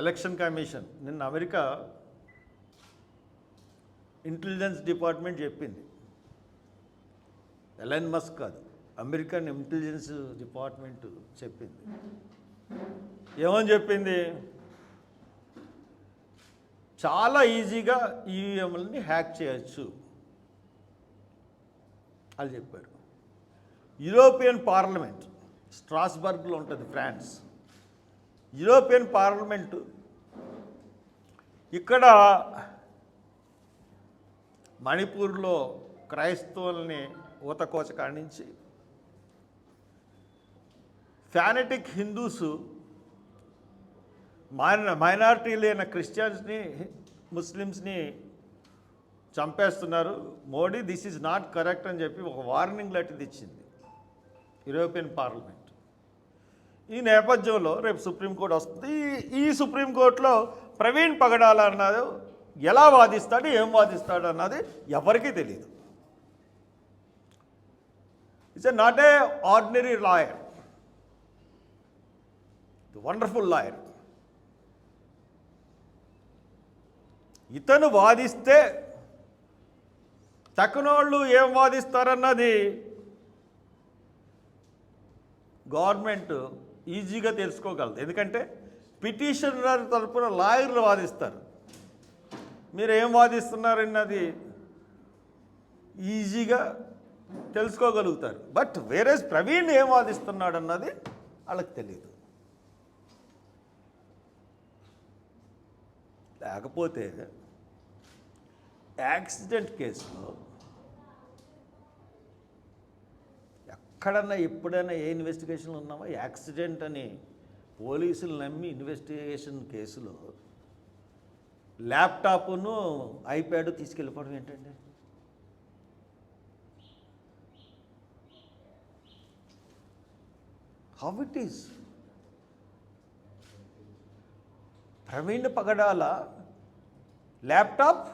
Election commission నిన్న America intelligence department చెప్పింది. Elon Musk కాదు అమెరికన్ ఇంటెలిజెన్స్ డిపార్ట్మెంట్ చెప్పింది. ఏమని చెప్పింది? చాలా ఈజీగా ఈవీఎంలని హ్యాక్ చేయొచ్చు అని చెప్పారు. యూరోపియన్ పార్లమెంట్ స్ట్రాస్బర్గ్లో ఉంటుంది ఫ్రాన్స్ యూరోపియన్ పార్లమెంటు ఇక్కడ మణిపూర్లో క్రైస్తవుల్ని ఊతకోచ కాణించి ఫ్యానటిక్ హిందూస్ మైన మైనారిటీలైన క్రిస్టియన్స్ని ముస్లిమ్స్ని చంపేస్తున్నారు. Modi this is not correct అని చెప్పి ఒక వార్నింగ్ లాంటిది ఇచ్చింది యూరోపియన్ పార్లమెంట్. ఈ నేపథ్యంలో రేపు సుప్రీంకోర్టు వస్తుంది. ఈ- ఈ సుప్రీంకోర్టులో ప్రవీణ్ పగడాల అన్నది ఎలా వాదిస్తాడు ఏం వాదిస్తాడు అన్నది ఎవరికీ తెలియదు it's not a ordinary lawyer wonderful lawyer ఇతను వాదిస్తే తక్కునోళ్ళు ఏం వాదిస్తారన్నది గవర్నమెంట్ ఈజీగా తెలుసుకోగలదు. ఎందుకంటే పిటిషనర్ తరపున లాయర్లు వాదిస్తారు. మీరు ఏం వాదిస్తున్నారన్నది ఈజీగా తెలుసుకోగలుగుతారు. బట్ వేరే ప్రవీణ్ ఏం వాదిస్తున్నాడు అన్నది వాళ్ళకి తెలియదు లేకపోతే యాక్సిడెంట్ కేసులో ఎక్కడన్నా ఎప్పుడైనా ఏ ఇన్వెస్టిగేషన్లు ఉన్నామా యాక్సిడెంట్ అని పోలీసులు నమ్మి ఇన్వెస్టిగేషన్ కేసులో ల్యాప్టాప్ను ఐప్యాడ్ తీసుకెళ్ళిపోవడం ఏంటండి? How it is Praveen Pagadala laptop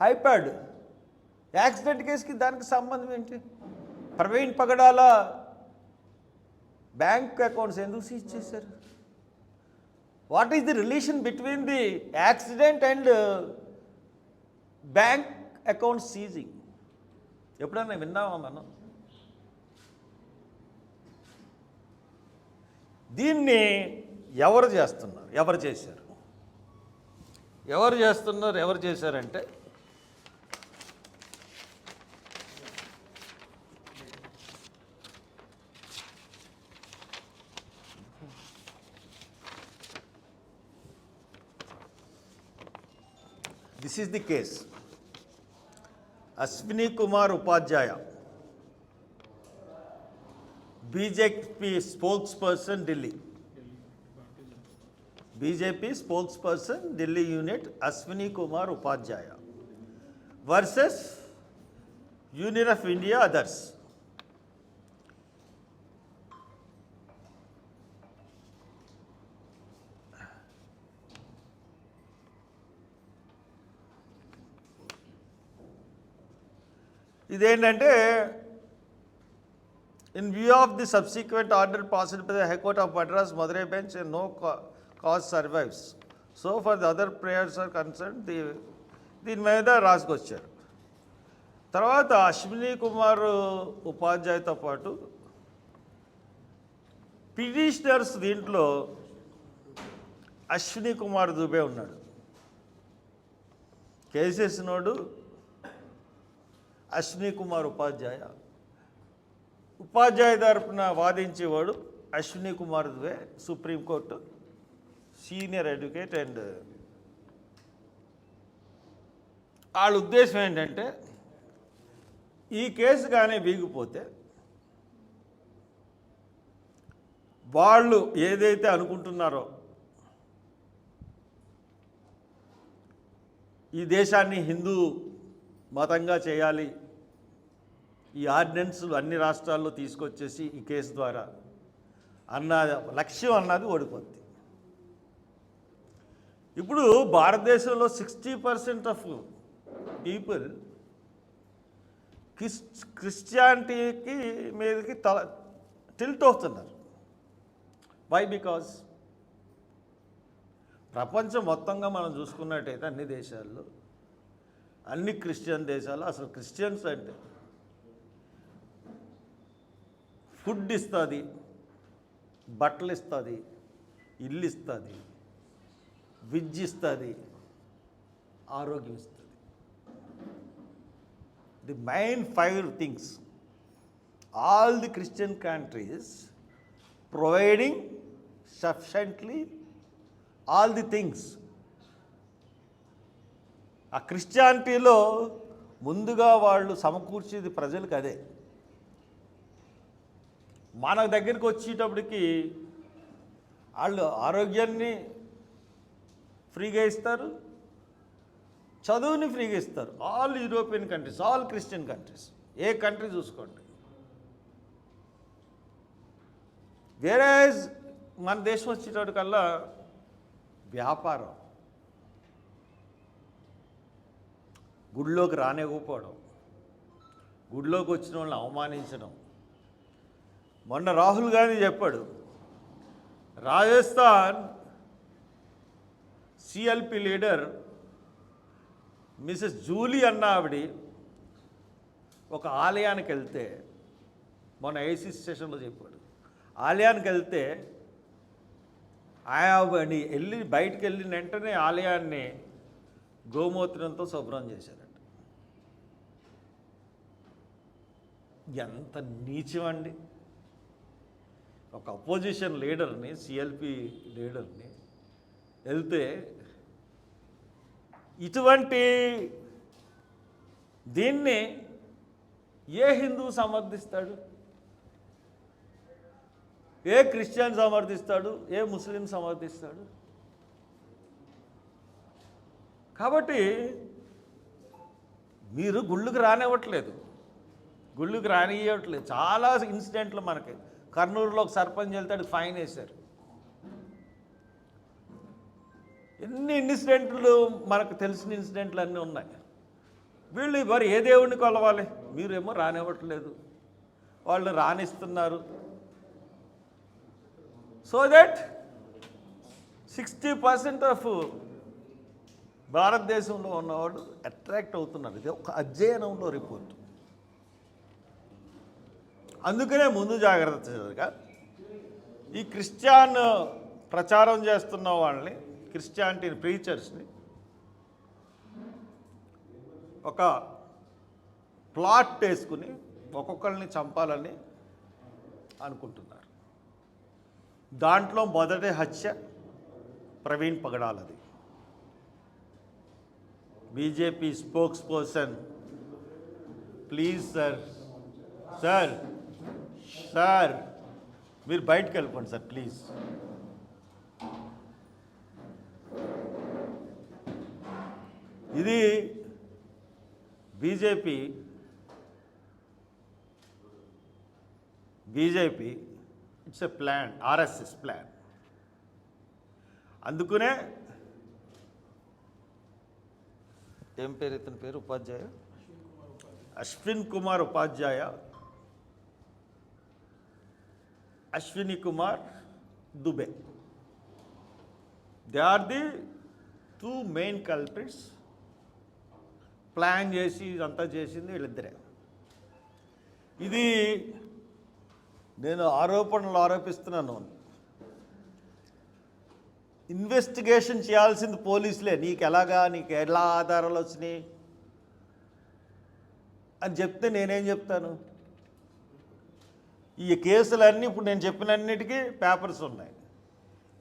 iPad. Accident కేసుకి దానికి సంబంధం ఏంటి? ప్రవీణ్ పగడాల బ్యాంక్ అకౌంట్స్ ఎందుకు సీజ్ చేశారు? What is the relation between the accident and bank account seizing ఎప్పుడన్నా విన్నామా మనం? దీన్ని ఎవరు చేస్తున్నారు? ఎవరు చేశారు? ఎవరు చేస్తున్నారు? ఎవరు చేశారంటే This is the case. Aswini Kumar Upadhyaya, BJP spokesperson Delhi. BJP spokesperson Delhi unit Aswini Kumar Upadhyaya versus Union of India others. ఇదేంటంటే in view of the subsequent order passed by the high court of Madras Madurai bench no cause survives so far the other prayers are concern the దీని మీద రాసుకొచ్చారు. తర్వాత అశ్విని కుమార్ ఉపాధ్యాయుతో పాటు petitioners దీంట్లో అశ్విని కుమార్ దుబే ఉన్నాడు. KCS node Ashwini Kumar Upadhyay. Upadhyay తరపున వాదించేవాడు Ashwini Kumar Dubey supreme court senior advocate and వాళ్ళ ఉద్దేశం ఏంటంటే ఈ కేసు కానీ వీగిపోతే వాళ్ళు ఏదైతే అనుకుంటున్నారో ఈ దేశాన్ని హిందూ మతంగా చేయాలి ఈ ఆర్డినెన్స్లు అన్ని రాష్ట్రాల్లో తీసుకొచ్చేసి ఈ కేసు ద్వారా అన్న లక్ష్యం అన్నది ఓడిపోద్ది. ఇప్పుడు భారతదేశంలో సిక్స్టీ పర్సెంట్ ఆఫ్ పీపుల్ క్రిస్ క్రిస్టియానిటీకి మీదకి తల టిల్ట్ అవుతున్నారు. వై బికాజ్ ప్రపంచం మొత్తంగా మనం చూసుకున్నట్టయితే అన్ని దేశాల్లో అన్ని క్రిస్టియన్ దేశాలు అసలు క్రిస్టియన్స్ అంటే ఫుడ్ ఇస్తుంది బట్టలు ఇస్తుంది ఇల్లు ఇస్తుంది విద్య ఇస్తుంది ఆరోగ్యం ఇస్తుంది. The main five things all the Christian countries providing sufficiently all the things ఆ క్రిస్టియానిటీలో ముందుగా వాళ్ళు సమకూర్చేది ప్రజలకు అదే. మన దగ్గరికి వచ్చేటప్పటికి వాళ్ళు ఆరోగ్యాన్ని ఫ్రీగా ఇస్తారు చదువుని ఫ్రీగా ఇస్తారు. All European countries all Christian countries a country చూసుకోండి. వేరే మన దేశం వచ్చేటప్పటికల్లా వ్యాపారం గుడిలోకి రానివ్వకపోవడం గుడిలోకి వచ్చిన వాళ్ళని అవమానించడం మొన్న రాహుల్ గాంధీ చెప్పాడు Rajasthan CLP leader Mrs Jully అన్న ఆవిడ ఒక ఆలయానికి వెళ్తే మొన్న ఏసీ స్టేషన్లో చెప్పాడు ఆలయానికి వెళ్తే ఆయాని వెళ్ళి బయటికి వెళ్ళిన వెంటనే ఆలయాన్ని గోమూత్రంతో శుభ్రం చేశారట. ఎంత నీచమండి. ఒక అపోజిషన్ లీడర్ని సిఎల్పి లీడర్ని వెళ్తే ఇటువంటి దీన్ని ఏ హిందువు సమర్థిస్తాడు? A Christian సమర్థిస్తాడు? ఏ ముస్లిం సమర్థిస్తాడు? కాబట్టి మీరు గుళ్ళుకి రానివ్వట్లేదు. గుళ్ళుకి రానివ్వట్లేదు చాలా ఇన్సిడెంట్లు మనకి. కర్నూలులో ఒక సర్పంచ్ వెళ్తాడు ఫైన్ వేశారు. ఎన్ని ఇన్సిడెంట్లు మనకు తెలిసిన ఇన్సిడెంట్లు అన్నీ ఉన్నాయి. వీళ్ళు మరి ఏ దేవుడిని కొలవాలి? మీరేమో రానివ్వట్లేదు. వాళ్ళు రాణిస్తున్నారు. So that sixty percent of భారతదేశంలో ఉన్నవాళ్ళు అట్రాక్ట్ అవుతున్నారు. ఇది ఒక అధ్యయనంలో రిపోర్ట్ అందుకనే ముందు జాగ్రత్త జాగ్రత్తగా ఈ క్రిస్టియన్ ప్రచారం చేస్తున్న వాళ్ళని క్రిస్టియానిటీని ప్రీచర్స్ని ఒక ప్లాట్ వేసుకుని ఒక్కొక్కరిని చంపాలని అనుకుంటున్నారు. దాంట్లో మొదటి హత్య Praveen పగడాలది BJP spokesperson please sir sir sir మీరు బయటకు వెళ్ళిపోండి సార్ ప్లీజ్ ఇది BJP BJP it's a plan RSS plan అందుకునే ఏం పేరు ఇతని పేరు? Upadhyay? Ashwin Kumar Upadhyay. Ashwini Kumar Dubey. They are the two main culprits plan చేసి ఇదంతా చేసింది వీళ్ళిద్దరే. ఇది నేను ఆరోపణలు ఆరోపిస్తున్నాను. ఇన్వెస్టిగేషన్ చేయాల్సింది పోలీసులే. నీకు ఎలాగా నీకు ఎలా ఆధారాలు వచ్చినాయి? అని చెప్తే నేనేం చెప్తాను? ఈ కేసులన్నీ ఇప్పుడు నేను చెప్పినన్నిటికీ పేపర్స్ ఉన్నాయి.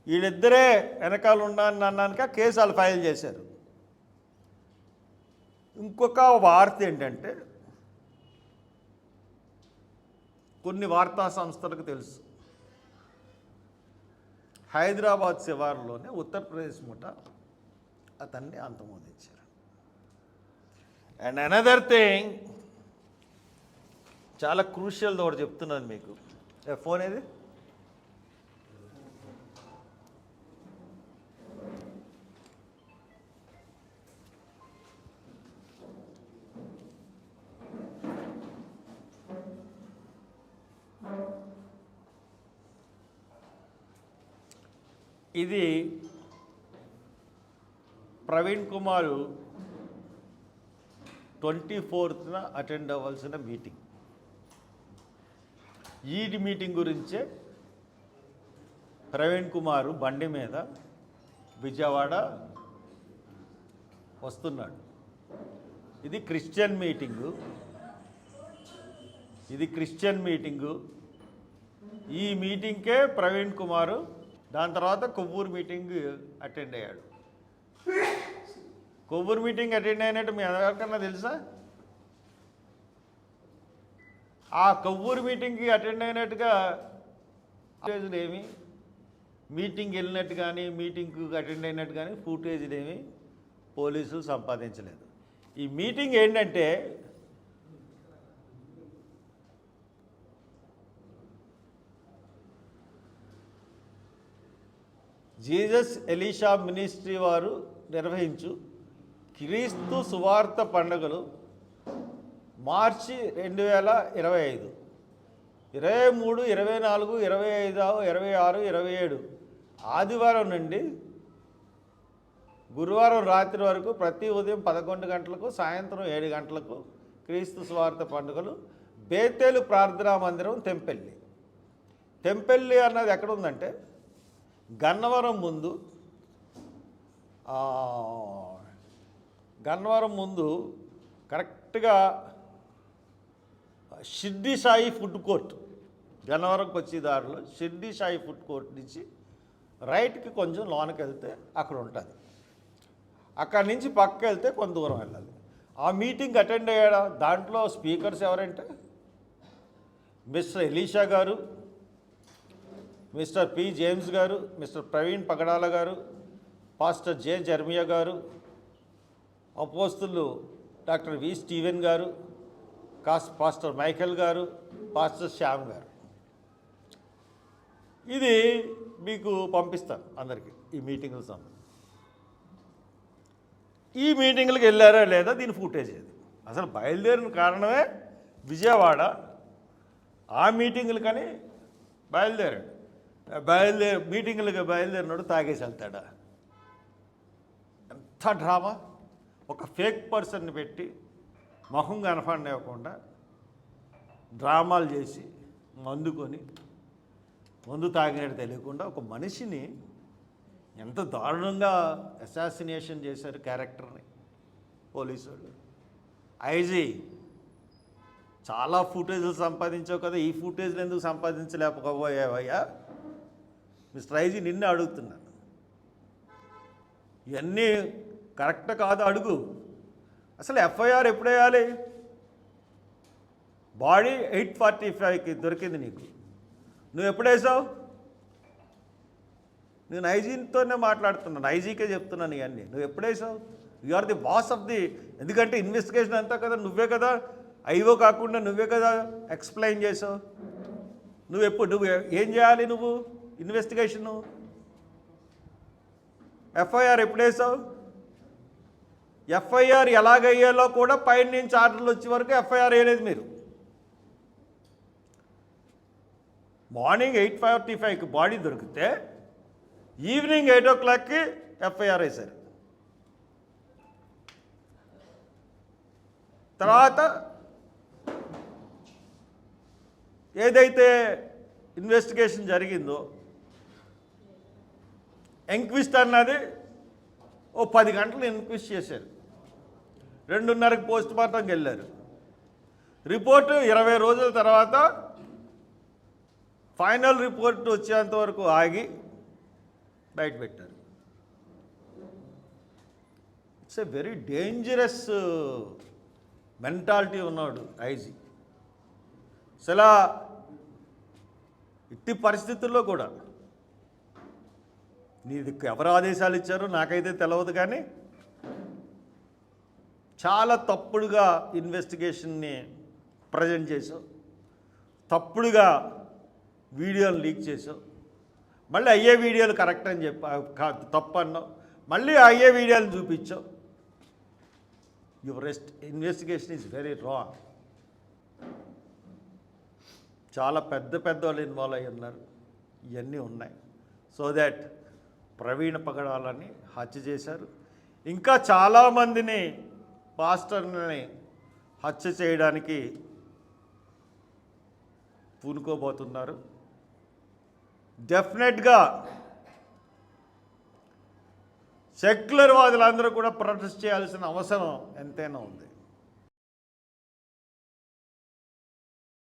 వీళ్ళిద్దరే వెనకాల ఉన్నాను అన్నాక కేసు వాళ్ళు ఫైల్ చేశారు. ఇంకొక వార్త ఏంటంటే కొన్ని వార్తా సంస్థలకు తెలుసు. హైదరాబాద్ శివారులోనే ఉత్తరప్రదేశ్ ముఠ అతన్ని అంతమొందించారు. అండ్ అనదర్ థింగ్ చాలా క్రూషియల్ ఒకటి చెప్తున్నాను మీకు. ఫోన్ ఏది? ఇది ప్రవీణ్ కుమారు ట్వంటీ ఫోర్త్న అటెండ్ అవ్వాల్సిన మీటింగ్ ఈడి మీటింగ్ గురించే ప్రవీణ్ కుమార్ బండి మీద విజయవాడ వస్తున్నాడు. ఇది క్రిస్టియన్ మీటింగు. ఇది క్రిస్టియన్ మీటింగు. ఈ మీటింగ్కే ప్రవీణ్ కుమారు దాని తర్వాత కొవ్వూరు మీటింగ్ అటెండ్ అయ్యాడు. కొవ్వూరు మీటింగ్ అటెండ్ అయినట్టు మీ ఎవరికన్నా తెలుసా? ఆ కొవ్వూరు మీటింగ్కి అటెండ్ అయినట్టుగా ఫుటేజ్లు ఏమి? మీటింగ్ వెళ్ళినట్టు కానీ మీటింగ్కి అటెండ్ అయినట్టు కానీ ఫుటేజ్లు ఏమి? పోలీసులు సంపాదించలేదు. ఈ మీటింగ్ ఏంటంటే జీసస్ ఎలీషా మినిస్ట్రీ వారు నిర్వహించు క్రీస్తు సువార్త పండుగలు మార్చి రెండు వేల ఇరవై ఐదు. ఇరవై మూడు ఇరవై నాలుగు ఇరవై ఐదు ఇరవై ఆరు ఇరవై ఏడు. ఆదివారం నుండి గురువారం రాత్రి వరకు ప్రతి ఉదయం పదకొండు గంటలకు సాయంత్రం ఏడు గంటలకు క్రీస్తు స్వార్థ పండుగలు బేతేలు ప్రార్థనా మందిరం తెంపెల్లి. తెంపెల్లి అన్నది ఎక్కడ ఉందంటే గన్నవరం ముందు గన్నవరం ముందు కరెక్ట్గా షిర్డి సాయి ఫుడ్ కోర్ట్. గన్నవరంకి వచ్చే దారిలో షిర్డి సాయి ఫుడ్ కోర్ట్ నుంచి రైట్కి కొంచెం లోనకి వెళ్తే అక్కడ ఉంటుంది. అక్కడి నుంచి పక్కకి వెళ్తే కొంత దూరం వెళ్ళాలి. ఆ మీటింగ్ అటెండ్ అయ్యాడా? దాంట్లో స్పీకర్స్ ఎవరంటే? మిస్టర్ ఎలీషా గారు మిస్టర్ పి జేమ్స్ గారు మిస్టర్ ప్రవీణ్ పగడాల గారు పాస్టర్ జే జర్మియా గారు అపోస్తులు డాక్టర్ వి స్టీవెన్ గారు కాస్ పాస్టర్ మైకేల్ గారు పాస్టర్ శ్యామ్ గారు. ఇది మీకు పంపిస్తాను అందరికీ ఈ మీటింగ్ల సంబంధించి. ఈ మీటింగ్లకు వెళ్ళారా లేదా దీని ఫుటేజ్ ఏది? అసలు బయలుదేరిన కారణమే విజయవాడ. ఆ మీటింగ్లు కానీ బయలుదేరాడు. బయలుదేరి మీటింగులకు బయలుదేరినాడు తాగేసి వెళ్తాడా? ఎంత డ్రామా! ఒక ఫేక్ పర్సన్ని పెట్టి మొహం కనపడనివ్వకుండా డ్రామాలు చేసి మందుకొని మందు తాగినట్టు తెలియకుండా ఒక మనిషిని ఎంత దారుణంగా అసాసినేషన్ చేశారు క్యారెక్టర్ని పోలీసు వాళ్ళు ఐజీ చాలా ఫుటేజ్లు సంపాదించావు కదా ఈ ఫుటేజ్లు ఎందుకు సంపాదించలేకపోయావయ్యా? మిస్టర్ ఐజీ నిన్నే అడుగుతున్నాను. ఇవన్నీ కరెక్ట్ కాదు అడుగు. అసలు ఎఫ్ఐఆర్ ఎప్పుడు వేయాలి బాడీ ఎయిట్ ఫార్టీ ఫైవ్కి దొరికింది నీకు. నువ్వు ఎప్పుడు వేసావు? నేను ఐజీతోనే మాట్లాడుతున్నాను ఐజీకే చెప్తున్నాను ఇవన్నీ. నువ్వు ఎప్పుడు వేసావు? You are the boss of the ఎందుకంటే ఇన్వెస్టిగేషన్ అంతా కదా నువ్వే కదా. ఐవో కాకుండా నువ్వే కదా ఎక్స్ప్లెయిన్ చేసావు. నువ్వు ఎప్పుడు నువ్వు ఏం చేయాలి నువ్వు? ఇన్వెస్టిగేషను ఎఫ్ఐఆర్ ఎప్పుడు వేసావు? ఎఫ్ఐఆర్ ఎలాగయ్యాలో కూడా పైన నుంచి ఆర్డర్లు వచ్చే వరకు ఎఫ్ఐఆర్ వేయలేదు మీరు. మార్నింగ్ ఎయిట్ ఫార్టీ ఫైవ్కి బాడీ దొరికితే ఈవినింగ్ ఎయిట్ ఓ క్లాక్కి ఎఫ్ఐఆర్ వేశారు. తర్వాత ఏదైతే ఇన్వెస్టిగేషన్ జరిగిందో ఎంక్విస్ట్ అన్నది ఓ పది గంటలు ఇన్క్విస్ట్ చేశారు. రెండున్నరకు పోస్ట్ మార్టంకి వెళ్ళారు రిపోర్టు ఇరవై రోజుల తర్వాత ఫైనల్ రిపోర్ట్ వచ్చేంత వరకు ఆగి బయట పెట్టారు. It's a very dangerous mentality ఉన్నాడు ఐజీ. అసలు ఇట్టి పరిస్థితుల్లో కూడా నీది ఎవరు ఆదేశాలు ఇచ్చారో నాకైతే తెలియదు కానీ చాలా తప్పుడుగా ఇన్వెస్టిగేషన్ని ప్రజెంట్ చేసావు తప్పుడుగా వీడియోలు లీక్ చేసావు మళ్ళీ అయ్యే వీడియోలు కరెక్ట్ అని చెప్పి కాదు తప్పు అన్నావు మళ్ళీ అయ్యే వీడియోలు చూపించావు. Your rest investigation is very wrong. చాలా పెద్ద పెద్ద వాళ్ళు ఇన్వాల్వ్ అయి ఉన్నారు. ఇవన్నీ ఉన్నాయి. సో దాట్ ప్రవీణ పగడాలని హత్య చేశారు. ఇంకా చాలామందిని పాస్టర్ని హత్య చేయడానికి పూనుకోబోతున్నారు. డెఫినెట్గా సెక్యులర్ వాదులందరూ కూడా ప్రొటెస్ట్ చేయాల్సిన అవసరం ఎంతైనా ఉంది.